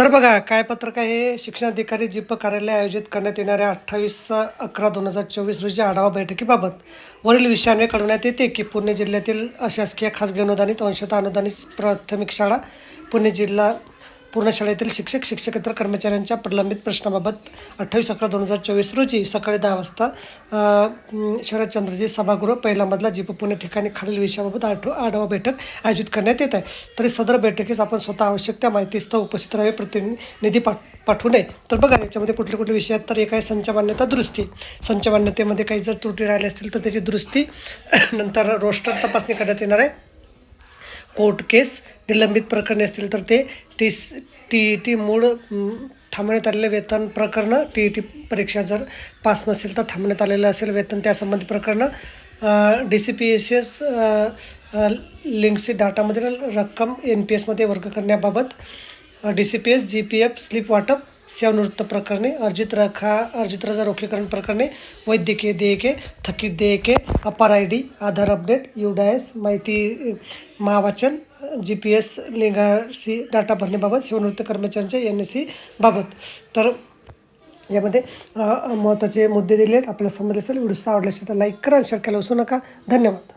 तर बघा काय पत्रक आहे? शिक्षणाधिकारी जिप कार्यालय आयोजित करण्यात येणाऱ्या अठ्ठावीस अकरा दोन हजार चोवीस रोजी आढावा बैठकीबाबत वरील विषयाने कळवण्यात येते की पुणे जिल्ह्यातील अशासकीय खासगी अनुदानित अंशतः अनुदानित प्राथमिक शाळा पुणे जिल्हा पूर्ण शाळेतील शिक्षक शिक्षकेतर कर्मचाऱ्यांच्या प्रलंबित प्रश्नाबाबत अठ्ठावीस अकरा दोन हजार चोवीस रोजी सकाळी दहा वाजता शरद चंद्रजी सभागृह पहिला मधला जीप पुणे ठिकाणी खालील विषयाबाबत आठव आढावा बैठक आयोजित करण्यात येत आहे. तरी सदर बैठकीस आपण स्वतः आवश्यक त्या माहितीस्तव उपस्थित राहावे. प्रतिनिधी पाठ पाठवू नये. तर बघा याच्यामध्ये कुठले कुठले विषय आहेत? तर एक आहे संच मान्यता दुरुस्ती. संच मान्यतेमध्ये काही जर त्रुटी राहिल्या असतील तर त्याची दुरुस्ती नंतर रोस्टर तपासणी करण्यात येणार आहे. कोर्ट केस निलंबित प्रकरणे असतील तर ते टी टी ई टी मूळ थांबण्यात आलेले वेतन प्रकरणं टी ई टी परीक्षा जर पास नसेल तर थांबण्यात आलेलं असेल वेतन त्यासंबंधी प्रकरणं D C P S S लिंक्सी डाटामधील रक्कम एन पी एसमध्ये वर्ग करण्याबाबत D C P S G P F slip वाटप सेवानिवृत्त प्रकरणे अर्जित रखा अर्जित रजा रोखीकरण प्रकरणे वैद्यकीय देयके थकीत देयके APAAR I D Aadhaar update UDISE माहिती Mahavachan G P S legacy data भरण्याबाबत सेवानिवृत्त कर्मचाऱ्यांच्या एन एस सी बाबत. तर यामध्ये महत्त्वाचे मुद्दे दिले आहेत. आपल्याला समजले असेल व्हिडिओ आवडले असेल तर लाईक करा आणि शेअर करायला विसरू नका. धन्यवाद.